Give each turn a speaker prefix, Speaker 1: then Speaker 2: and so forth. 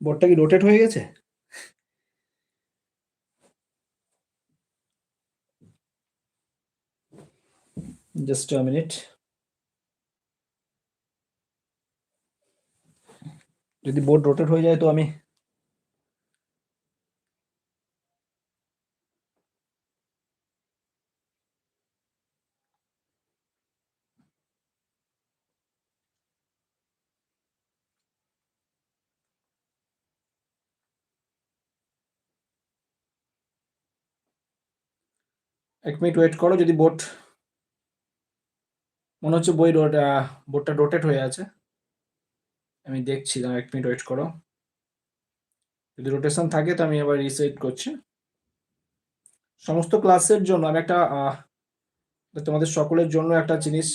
Speaker 1: বোর্ডটা কি রোটেট হয়ে গেছে? জাস্ট আ মিনিট যদি বোর্ড রোটেট হয়ে যায় তো আমি এক মিনিট ওয়েট করো, যদি বোট মনে হচ্ছে বই বোটটা রোটেট হয়ে আছে। আমি দেখছি এক মিনিট ওয়েট করো। যদি রোটেশন থাকে, তো আমি আবার রিসেট করছি। সমস্ত ক্লাসের জন্য আমি একটা তোমাদের সকলের জন্য একটা জিনিস